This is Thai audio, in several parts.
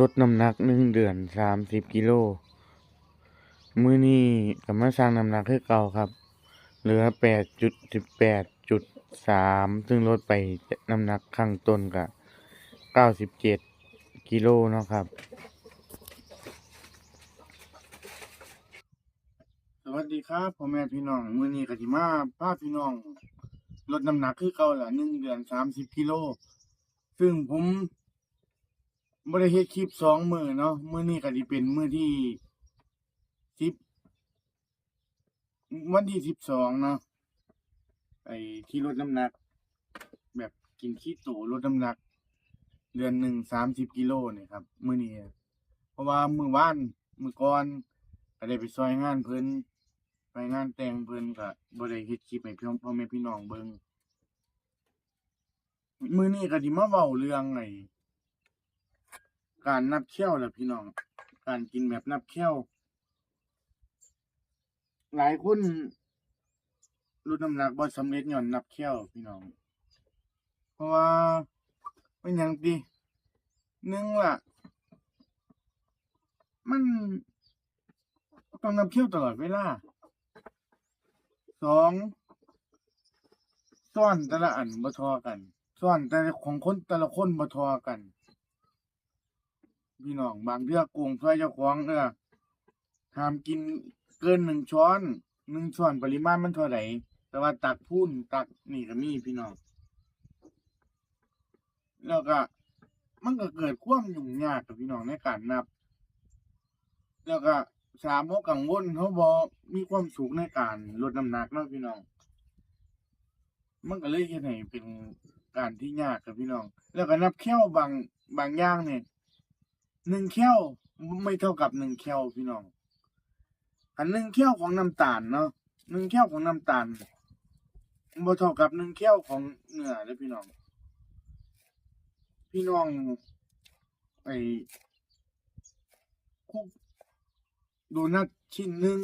ลดน้ำหนักหนึ่งเดือนสามสิบกิโล มื้อนี้ก็มาชั่งน้ำหนักคือเก่าครับ เหลือแปดจุดสิบแปดจุดสามซึ่งลดไปน้ำหนักข้างต้นก็เก้าสิบเจ็ดกิโลเนาะครับ สวัสดีครับพ่อแม่พี่น้อง มื้อนี้ก็สิมาพาพี่น้อง ลดน้ำหนักคือเก่าละหนึ่งเดือนสามสิบกิโล ซึ่งผม บ่ได้เฮ็ดคลิปสองมือเนาะมือนี้ก็สิเป็นมือที่สิบวันที่สิบสองเนาะไอ้ที่ลดน้ำหนัก แบบกินขี้ตูลดน้ำหนัก เดือนหนึ่งสามสิบกิโลเนี่ยครับ มือนี้เพราะว่ามือว่านมือก่อนก็ได้ไปซอยงานเพิ่นไปงานแต่งเพิ่นก็บ่ได้เฮ็ดคลิปให้พี่น้องพ่อแม่พี่น้องเบิ่งมื้อนี้ก็สิมาเว้าเรื่องไอ้ การนับแคละพี่น้อง การกินแบบนับแคลหลายคนลดน้ำหนักบ่สำเร็จย้อนนับแคลพี่น้อง เพราะว่าเป็นหยังติหนึ่งล่ะมันต้องนับแคลตลอดเวลาสองซ่อนแต่ละอันบ่ทอกันซ่อนแต่ของคนแต่ละคนบ่ทอกัน พี่น้องบางเทื่อโกงช่วยเจ้าของเด้อห้ามกินเกินหนึ่งช้อนหนึ่งช้อนปริมาณมันเท่าไหร่แต่ว่าตักพูนตักนี่ก็มีพี่น้องแล้วก็มันก็เกิดความยุ่งยากกับพี่น้องในการนับ แล้วก็สามเขากังวลเขาบอมีความสุขในการลดน้ำหนักเนาะพี่น้อง มันก็เลยเฮ็ดให้เป็นการที่ยากกับพี่น้อง แล้วก็นับแค้วบางบางอย่างเนี่ย หนึ่งแค้วไม่เท่ากับหนึ่งแค้วพี่น้องอันหนึ่งแค้วของน้ำตาลเนาะหนึ่งแค้วของน้ำตาลบ่เท่ากับหนึ่งแค้วของเนื้อเลยพี่น้อง พี่น้องไอ้คุกโดนัทชิ้นหนึ่ง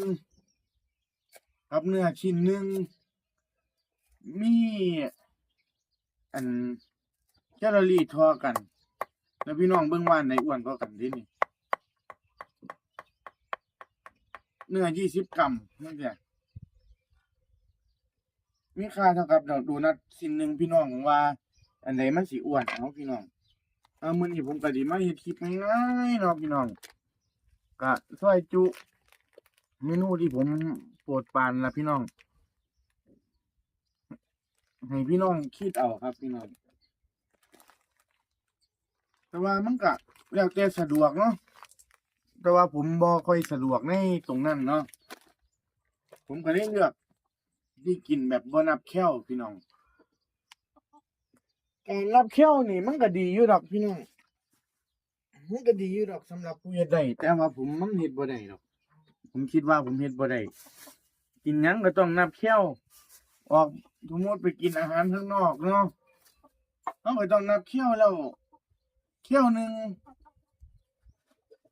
กับเนื้อชิ้นหนึ่งมีอันแคลอรี่ทอกัน แล้วพี่น้องเบิ่งว่านไหนอ้วนกว่ากันที่นี่เนื้อยี่สิบกรัมนั่นแหละมีค่าเท่ากับดอกโดนัทชิ้นหนึ่งพี่น้องว่า อันไหนมันสิอ้วนเอาพี่น้องเอามื้อนี้ผมก็ดีมาเฮ็ดคลิปง่ายๆเนาะพี่น้องก็ซอยจุ เมนูที่ผมโปรดปานนะพี่น้องให้พี่น้องคิดเอาครับพี่น้อง แต่ว่ามันก็แล้วแต่สะดวกเนาะแต่ว่าผมบ่ค่อยสะดวกในตรงนั้นเนาะผมก็เลยเลือกที่กินแบบบนับแค้วพี่น้องการนับแค้วนี่ มันก็ดีอยู่ดอกพี่น้องมันก็ดีอยู่ดอกสำหรับผู้เฮ็ดได้แต่ว่าผมมันเฮ็ดบ่ได้ดอก ผมคิดว่าผมเฮ็ดบ่ได้กินหยังก็ต้องนับแค้วออกสมมติไปกินอาหารข้างนอกเนาะเฮาก็ต้องนับแค้วแล้ว แค้วหนึ่ง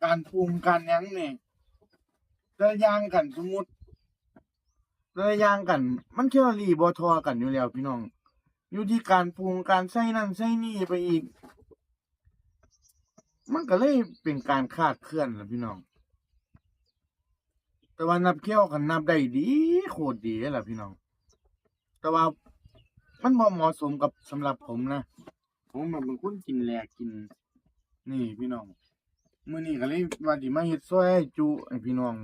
การปรุงการยังนี่แต่ละยางกันสมมุติแต่ละยางกัน มันแคลอรี่บ่เทอกันอยู่แล้วพี่น้อง อยู่ที่การปรุงการใส่นั่นใส่นี่ไปอีก มันก็เลยเป็นการคาดเคลื่อนละพี่น้อง แต่ว่านับเขี้ยวกันนับได้ดีโคตรดีเลยล่ะพี่น้อง แต่ว่ามันเหมาะสมกับสำหรับผมนะ ผมแบบเป็นคนกินแหลกกิน นี่พี่น้องมื้อนี้ก็เลยว่าสิมาเฮ็ดซอยให้จุให้พี่น้อง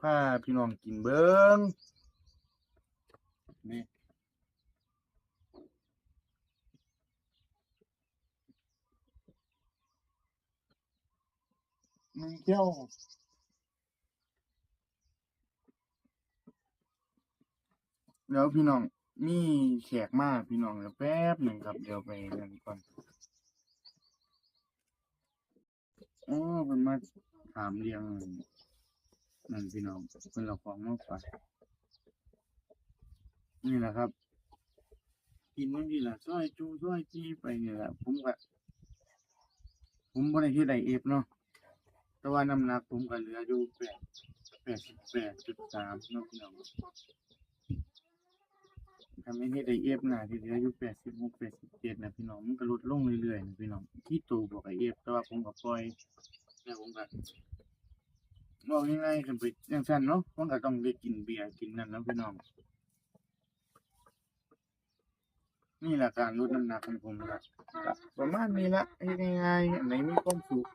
พาพี่น้องกินเบิ่งนี่หนึ่งแก้วเดี๋ยวพี่น้องมีแขกมาพี่น้องเดี๋ยวแป๊บหนึ่งครับเดี๋ยวไปนั่นก่อน อ๋อเป็นมาถามเรียงนั่นพี่น้องเป็นเราของมาฝานี่แหละครับ กินมันดีละซอยจูซอยจีไปนี่แหละผมก็ผมบ่ได้เฮ็ดไดเอฟเนาะแต่ว่าน้ำหนักผมก็เหลืออยู่แปดแปดสิบแปดจุดสามเนาะพี่น้อง ทำให้เฮ็ดไอเอฟน่ะที่เหลืออยู่แปดสิบหกแปดสิบเจ็ดนะพี่น้องมันก็ลดลงเรื่อยๆนะพี่น้องที่ตูบวกไอเอฟแต่ว่าผมก็ปล่อยแล้วผมก็บอกง่ายๆกันไปอย่างสั้นเนาะมันก็ต้องได้กินเบียร์กินนั่นแล้วพี่น้องนี่แหละการลดน้ำหนักของผมครับก็ประมาณนี้ละเฮ็ดง่ายๆอันไหนมีความสุข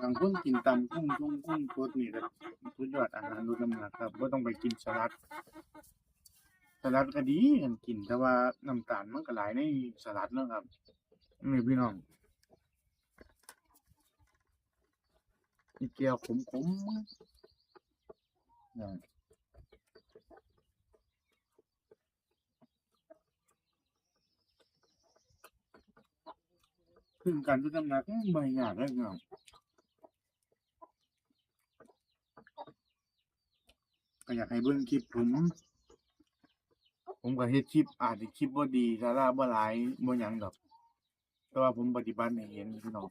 บางคนกินตำกุ้งกุ้งกุ้งโคตรนี่ก็สุดยอดอาหารลดน้ำหนักครับบ่ต้องไปกินสลัด สลัดก็ดีกันกิน แต่ว่าน้ำตาลมันก็หลายในสลัดเนาะครับนี่พี่น้องอีเกียวขมๆมั้งนั่นซึ่งการดน้ำหนักมันไม่ยากเลยพี่น้องก็อยากให้เบิ่งคลิปผม ผมก็เฮ็ดคลิปอาจจะคลิปบ่ดีสาระบ่หลายบ่หยังดอก แต่ว่าผมปฏิบัติให้เห็นพี่น้อง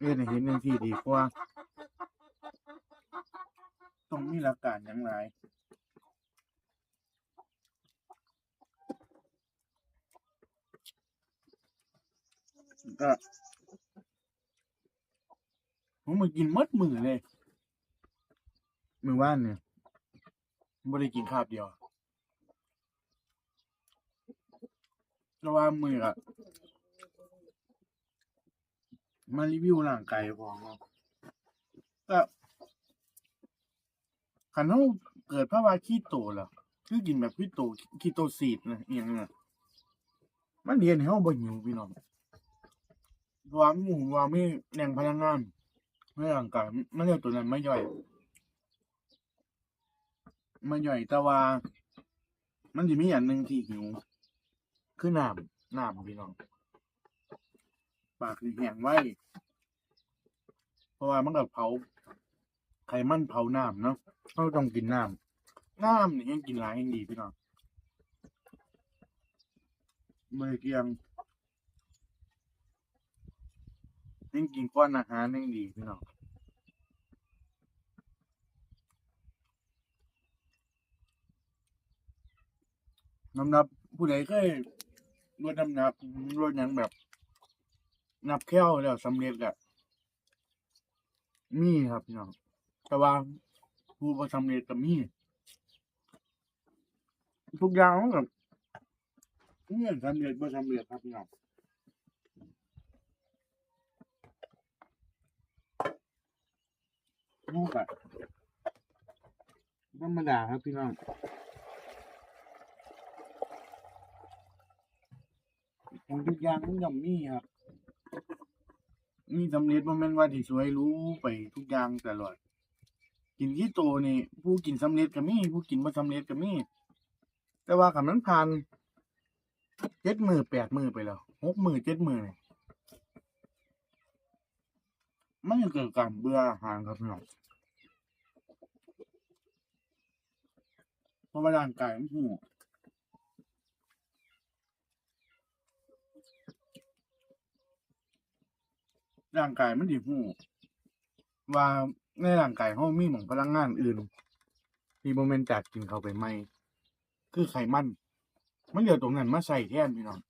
เฮ็ดให้เห็นจังซี่ดีกว่า ต้องมีหลักการหยังหล ก็ผมมากินหมดมือเลย มือว่านเนี่ยไม่ได้กินคาบเดียวแต่ว่ามืออะมารีวิวร่างกายพอเนาะก็ขันเขาเกิดภาวะขี้โตเหรอคือกินแบบขี้โตขี้โตซีดนะอย่างเงี้ยมันเรียนให้เขาบ่หิวพี่น้อง วางหมูวางไม่แหล่งพลังงานไม่ร่างกายไม่เรียกตัวนั้นไม่ย่อยไม่ย่อยแต่ว่า มันจะมีอย่างหนึ่งที่หิวคือน้ำน้ำพี่น้องปากแห้งไว้ เพราะว่ามันก็เผาไขมันเผาน้ำเนาะเราต้องกินน้ำน้ำนี่ยังกินหลายยังดีพี่น้องไม่เกี่ยง ยิ่งกินก้อนอาหารยิ่งดีพี่น้องน้ำหนับผู้ใดเคยลดน้ำหนักลดหยังแบบ นับแค้วแล้วสำเร็จอะมีครับพี่น้องแต่ว่าผู้ประสำเร็จก็มีทุกอย่างกับเงื่อนสำเร็จบ่สำเร็จครับพี่น้อง นูกอะธรรมดาครับพี่น้องของทุกอย่างมันย่อมมีครับ มีสำเร็จบ่แม่นว่าที่สวยรู้ไปทุกอย่างตลอด กินที่โตนี่ ผู้กินสำเร็จก็มีผู้กินบ่สำเร็จก็มีแต่ว่าคันมันผ่านเจ็ดมือแปดมือไปแล้วหกมือเจ็ดมือนี่ มันจะเกิดการเบื่ออาหารครับพี่น้องเพราะว่าร่างกายมันหูร่างกายมันดีหูว่าในร่างกายเขามีหมองพลังงานอื่นที่โมเมนต์จากกินเข้าไปไหม คือไขมัน มันเหลือตรงนั้นมาใส่แทนพี่น้อง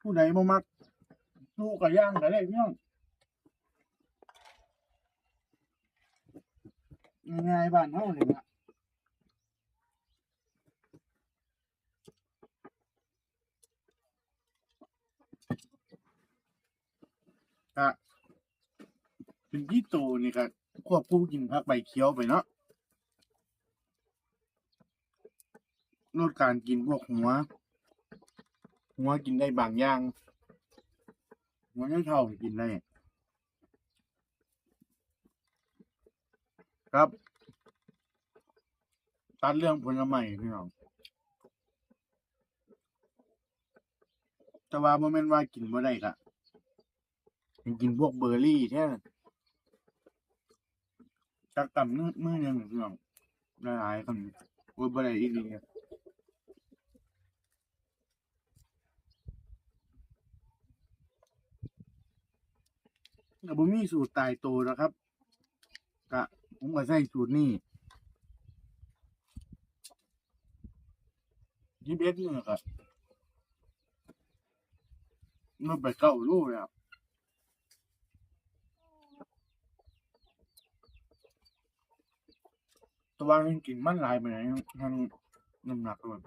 ผู้ใดบ่มักสู้กับย่างก็ได้พี่น้องง่ายๆบ้านเฮานี่ล่ะก็เป็นที่โตนี่ก็ควบคู่กินผักใบเขียวไปเนาะลดการกินพวกหัว หัวกินได้บางอย่างหัวไม่เท่ากินได้ครับ ตัดเรื่องผลไม้พี่น้องแต่ว่าโมเมนต์ว่ากินบ่ได้กะยังกินพวกเบอร์รี่แท้จักต่ำมือมือหนึงพี่น้องหลายๆคนโอ้ยบ่ได้อีกนี่ก็ บ่มีสูตรตายโตัวแล้วครับกะผมก็ใช้สูตรนี้ยี่สิบเอ็ดนี่ก็มันไปเก้าโลแล้วแตัวามันกินมันลายไปไหนทางน้ำหนักด้วย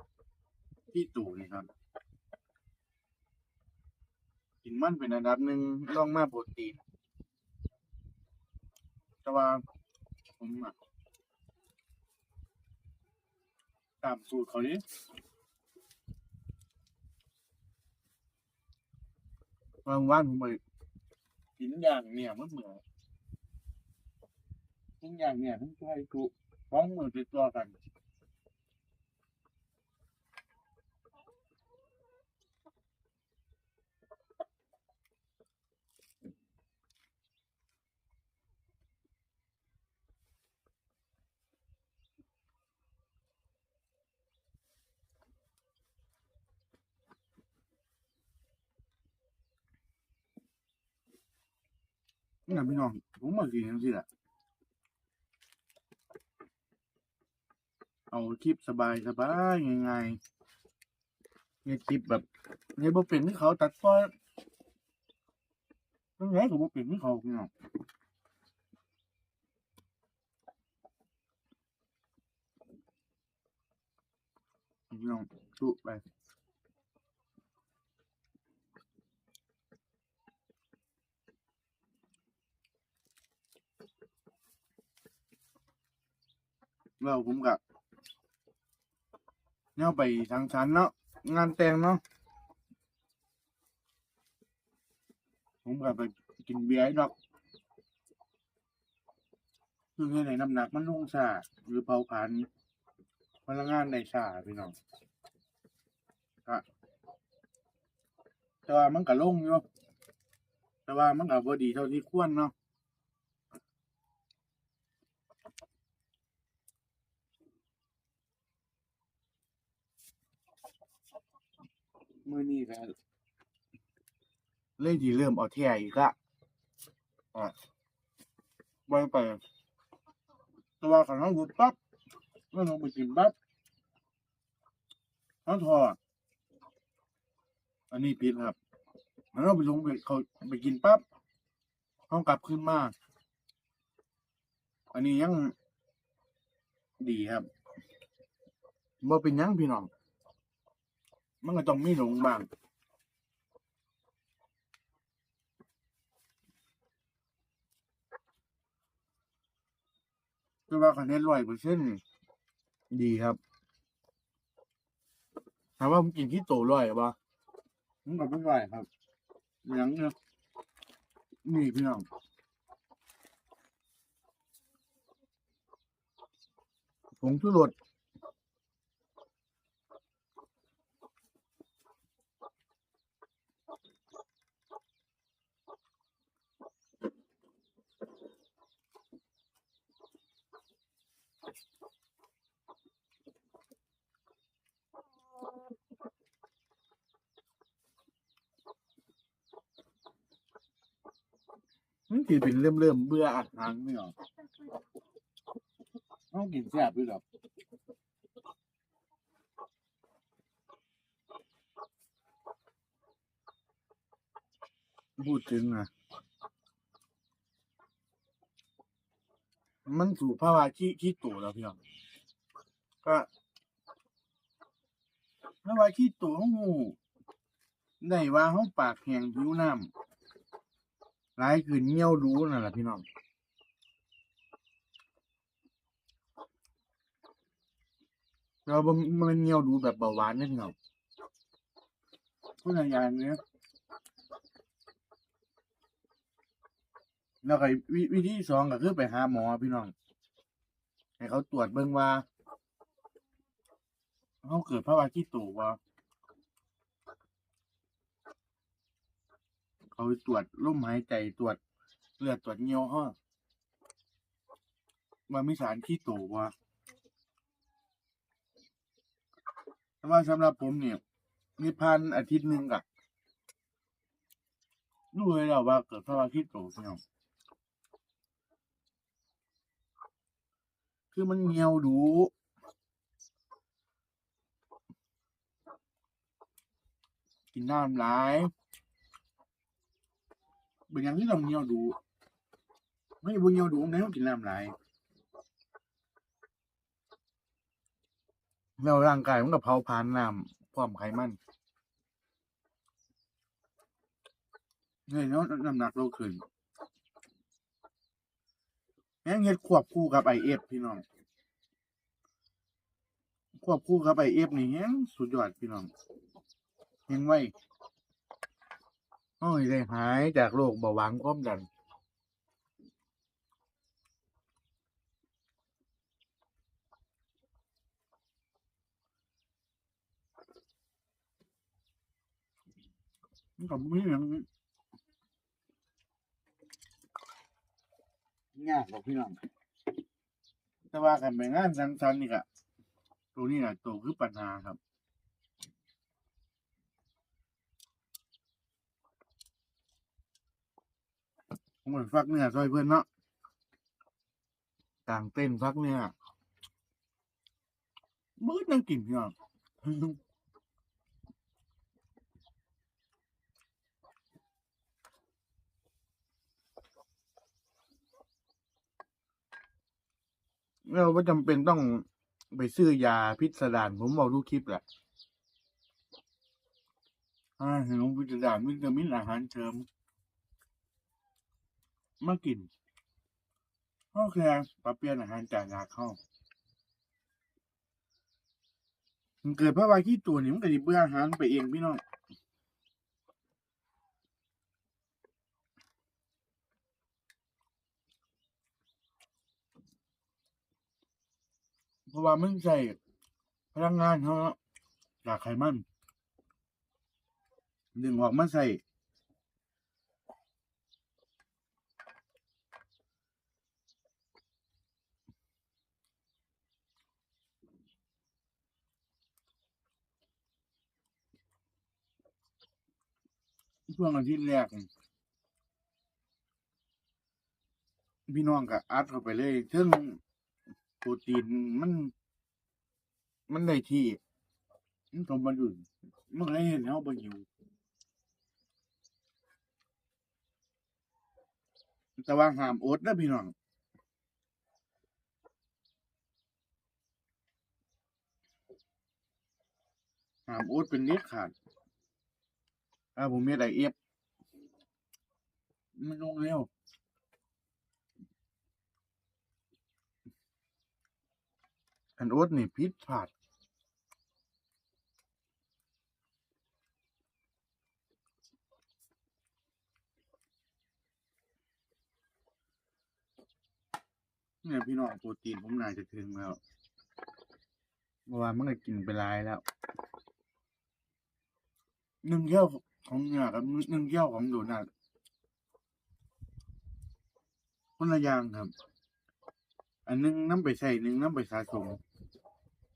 ที่ตู่นี่ครับกินมันเป็นอันดับหนึ่งรองมาโปรตีน แต่ว่าผมอะตามสูตรเขานี้บางวันผมไปกินอย่างเนี่ยมันเหมือนกินอย่างเนี่ยทั้งไทยกูฟ้องมือติดตัวกัน นี่นะพี่น้องผมมากินจังซี่แหละเอาคลิปสบายสบายง่ายๆเนี่ยคลิปแบบเนี่ยบ่เป็นที่เขาตัดต่อตั้งไงก็บ่เป็นที่เขาพี่น้องพี่น้องจุไป แล้วผมกับเนี่ยไปทางชั้นเนาะงานแต่งเนาะผมกับไปกินเบียร์ดอกคือให้ในน้ำหนักมันลงชาหรือเผาผลาญพลังงานในชาพี่น้องก็แต่ว่ามันก็ลงอยู่แต่ว่ามันก็บ่ดีเท่าที่ควรเนาะ มื่อนี้ก็เล่นที่เริ่มเอาแท่อีกละอะไว้ไปแต่ว่าขันเขาหยุดปั๊บแล้วลงไปกินปั๊บเขาทอดอันนี้ผิดครับแล้วเราไปลงไปเขาไปกินปั๊บเขากลับขึ้นมา อันนี้ยังดีครับบ่เป็นหยังพี่น้อง มันก็ต้องมีหลงบ้างคือว่าคะแนนร้อยเปอร์เซ็นต์ดีครับถามว่าผมกินที่โตร้อยป่ะมันก็ไม่ร้อยครับหยังเนี่ยนี่พี่น้องผงชูรส มันกินเป็นเริ่มเริ่มๆเบื่ออาหารไม่หรอต้องกินแซ่บด้วยหรอพูดถึงนะมันสู่ภาวะที่ที่ตัวแล้วพี่น้องก็ภาวะที่ตัวของงูได้ว่าห้องปากแห้งผิวน้ำ ร้ายคือเงี้ยวรู้นั่นแหละพี่น้องเราบ่มันเงี้ยวรู้แบบเบาหวานนะพี่น้องพูดอย่างเนี้ยแล้วก็วิวิธีสองก็คือไปหาหมอพี่น้อง ให้เขาตรวจเบิ่งว่าเขาเกิดภาวะขี้ตูว่า เขาตรวจลมหายใจตรวจเลือดตรวจเงี้ยวห้อว่ามีสารขี้โตว่าแต่ว่าสำหรับผมเนี่ยมีพันอาทิตย์หนึ่งกะรู้เลยแล้วว่าเกิดภาวะขี้โตพี่น้องคือมันเงียวดูกินน้ำหลาย เป็นอย่างที่เราเงียวดู ไม่บุญเงียวดูไม่ต้องกินน้ำหลายแล้วร่างกายมันก็เผาผลาญน้ำพร้อมไขมันเนี่ยแล้วน้ำหนักเราขึ้นแม่งเฮ็ดควบคู่กับไอเอฟพี่น้อง ควบคู่กับไอเอฟนี่แฮงสุดยอดพี่น้องเฮงไว้ โอ้ยได้หายจากโรคเบาหวานความดันมันก็มีอย่างยากกว่าพี่น้องแต่ว่ากันไปงานสังสรรค์นี่ก็ตัวนี้แหละตัวคือปัญหาครับ ผมเหมือนฟักเนื้อซอยเพื่อนเนาะต่างเต้นฟักเนื้อมืดนั่งกินพี่น้องเราไม่จำเป็นต้องไปซื้อยาพิษดารผมบอกทุกคลิปแหละอาห็นพิษดารวิตามินอาหารเสริม มากินโอเคปรับเปลี่ยนอาหารจากยาเข้ามันเกิดเพราะว่าขี้ตัวนี่มันก็จะเบื่ออาหารไปเองพี่น้องเพราะว่ามันใส่พลังงานเขาเนาะจากไขมันดึงออกมาใส่ ช่วงอาทิตย์แรกนี่พี่น้องก็อัดเข้าไปเลยถึงโปรตีนมัน มันได้ที่มันสมดุลมันก็เลยเห็นเขาบ่หิวแต่ว่าห้ามอดนะพี่น้องห้ามอดเป็นเด็ดขาด ถ้าผมมีไอเอฟมันลงเร็วอันอดนี่พิษพลาดเนี่ยพี่น้องโปรตีนผมน่าจะถึงแล้วเมื่อวานมันก็กินไปหลายแล้วหนึ่งแก้ว ของเนี่ยกับนึ่งแก้วของโดนัทคนละอย่างครับ อันนึงน้ำไปใส่หนึ่งน้ำไปสะสม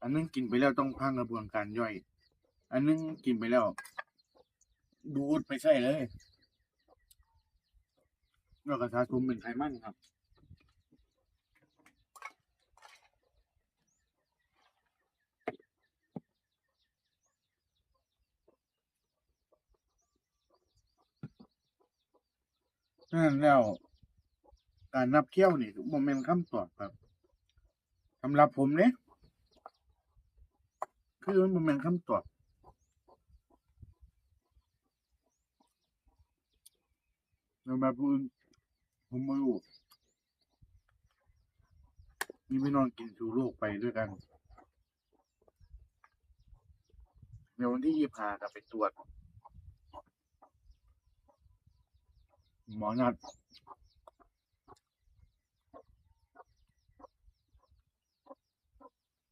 อันนึงกินไปแล้วต้องพังกระบวนการย่อย อันนึงกินไปแล้ว ดูดไปใส่เลยแล้วก็สะสมเป็นไขมันครับ นั้นแล้วการนับเที่ยวนี่โมเมนต์คำตอบครับสำหรับผมเนี่ยคือมันโมเมนต์คำตอบแล้วแบบอื่นผมไม่รู้นี่ไม่นอนกินสู่โลกไปด้วยกัน เดี๋ยววันที่ยี่พากับไปตรวจ หมอนัด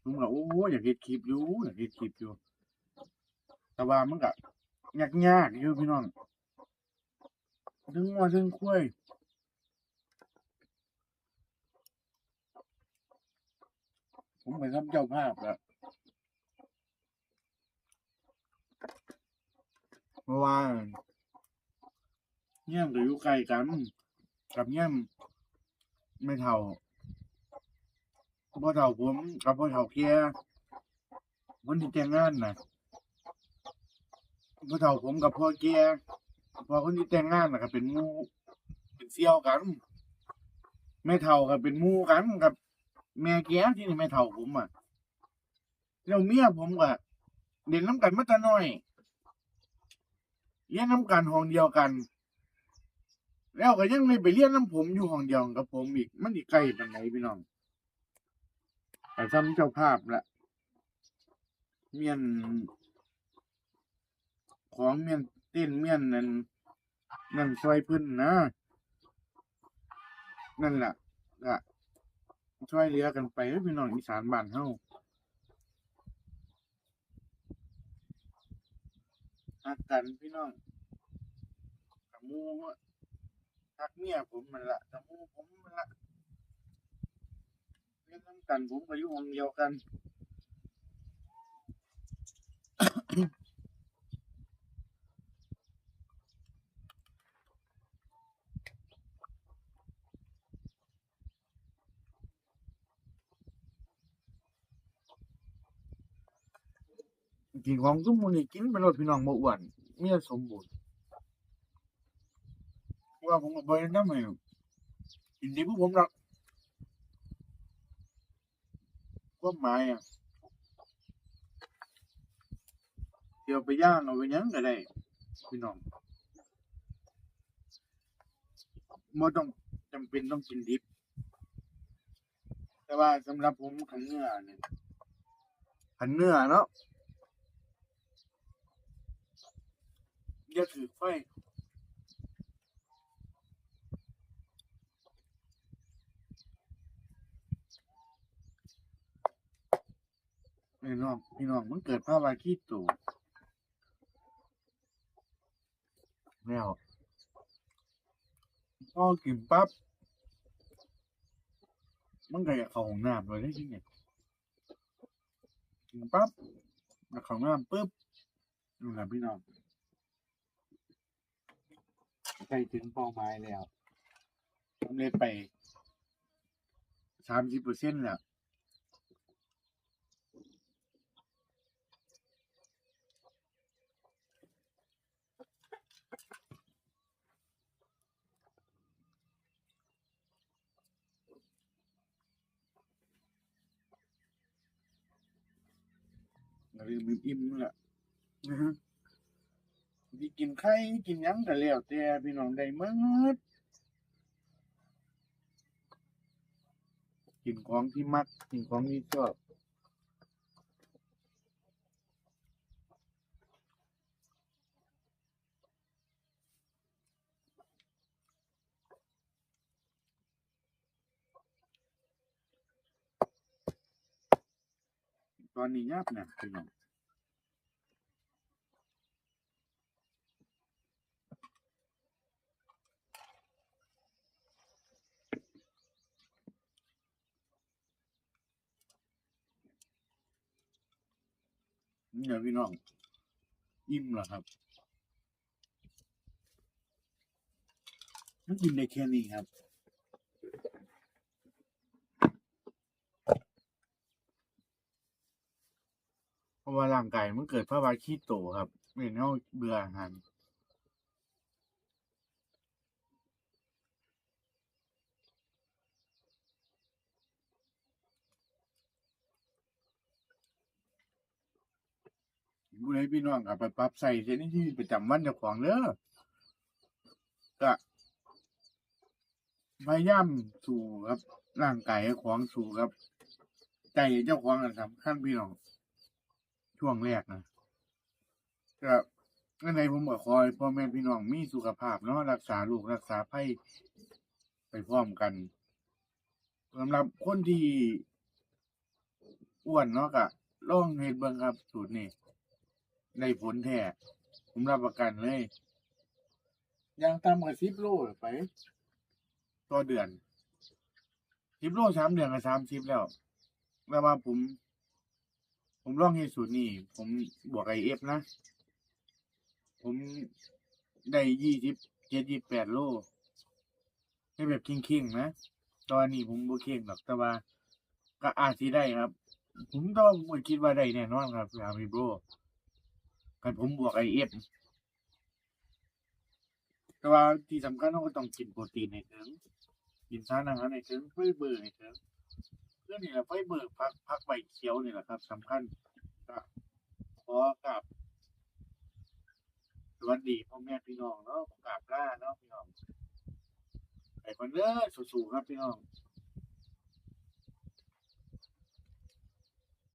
ผมก็โอ้ยอยากเฮ็ดคลิปอยู่อยากเฮ็ดคลิปอยู่ แต่ว่ามันก็ยากยากอยู่พี่น้องถึงว่าถึงคุยผมไปทำเจ้าภาพแล้วเพราะว่า เงี้ยมกับอยู่ไกลกัน กับเงี้ยมไม่เท่าพ่อเท่าผมกับพ่อเท่าเกียวันที่แต่งงานนะพ่อเท่าผมกับพ่อเกียพอคนที่แต่งงานนะก็เป็นมูเป็นเสี่ยวกันแม่เท่าก็เป็นมูกันกับ แม่แกที่นี่แม่เท่าผมอะแล้วเมียผมก็เด่นน้ำกันมาต่น้อยเรียนน้ำกันห้องเดียวกัน แล้วก็ยังไม่ไปเรียนน้ำผมอยู่ห้องเดียวกับผมอีก มันอีกไกลปานไหนพี่น้องแต่ซ้ำเจ้าภาพละเมียน ของเมียนเต้นเมียนนั่นนั่นซอยเพื้นนะ นั่นแหละก็ช่วยเหลือกันไปพี่น้องอีสานบ้านเฮาฮักกันพี่น้องกับหมู ฮักเมียผมมันละกับหมูผมมันละเล่นน้ำกันผมก็อยู่ห้องเดียวกันกินของทุกมื้อนี้กินไปรถพี่น้องบ่อ้วนเมีแต่สมบูรณ์ ว่าผมก็บ่ได้นำให้กินดีพวกผมหรอกความหมายอะเดี๋ยวไปย่างเอาไปยังก็ได้พี่น้องบ่ต้องจำเป็นต้องกินดิบ แต่ว่าสำหรับผมขันเนื้อเนี่ยขันเนื้อเนาะอย่าถือไฟ พี่น้องพี่น้องมันเกิดภาวะขี้ตูแล้วพอกินปั๊บมันก็อยากเข้าห้องน้ำเลยได้ที่เนี่ยกินปั๊บแล้วเข้าห้องน้ำปุ๊บนู่นแหละพี่น้องใกล้ถึงเป้าหมายแล้วสำเร็จไปสามสิบเปอร์เซ็นต์แล้ว ลืมอิ่มๆนั่นแหละนะฮะที่กินไข่กินหยังก็แล้วแต่พี่น้องได้หมดกินของที่มักกินของที่ชอบ ตอนนี้ยากนะพี่น้องนี่แหละพี่น้องอิ่มแล้วครับมันกินได้แค่นี้ครับ เพราะว่าร่างกายมันเกิดภาวะขี้โตครับเมื่อเราเบื่ออาหารผู้ใดพี่น้องเอาไปปรับใส่เสยในที่ประจำวันเจ้าของเด้อก็พยายามสู่ครับ ร่างกายของสู่ครับ ใจเจ้าของอันสำคัญพี่น้อง ช่วงแรกนะก็งั้นในผมก็คอยพ่อแม่พี่น้องมีสุขภาพเนาะรักษาลูกรักษาไพ่ไปพร้อมกันสำหรับคนที่อ้วนเนาะก็ลองเฮ็ดเบิ่งครับสูตรนี้ได้ผลแท้ผมรับประกันเลยอย่างต่ำกว่า10โลไปต่อเดือน10โลสามเดือนก็30แล้วแต่ว่าผม ผมลองเฮ็ดสูตรนี้ผมบวกไอเอฟนะ ผมได้ยี่สิบเจ็ดยี่แปดโลให้แบบเข่งๆนะ ตอนนี้ผมบ่เข่งหรอกแต่ว่าก็อาจสิได้ครับ ผมต้องคิดว่าได้แน่นอนครับอามิโบกันผมบวกไอเอฟแต่ว่าที่สำคัญเราก็ต้องกินโปรตีนให้ถึงกินสารอาหารให้ถึงไฟเบอร์ให้ถึง เรื่องนี่แหละไฟเบิกพักพักใบเขียวนี่แหละครับสำคัญก็ขอกับสวัสดีพ่อแม่พี่น้องเนาะกราบลาเนาะพี่น้องไปคนเด้อสู้ๆครับพี่น้อง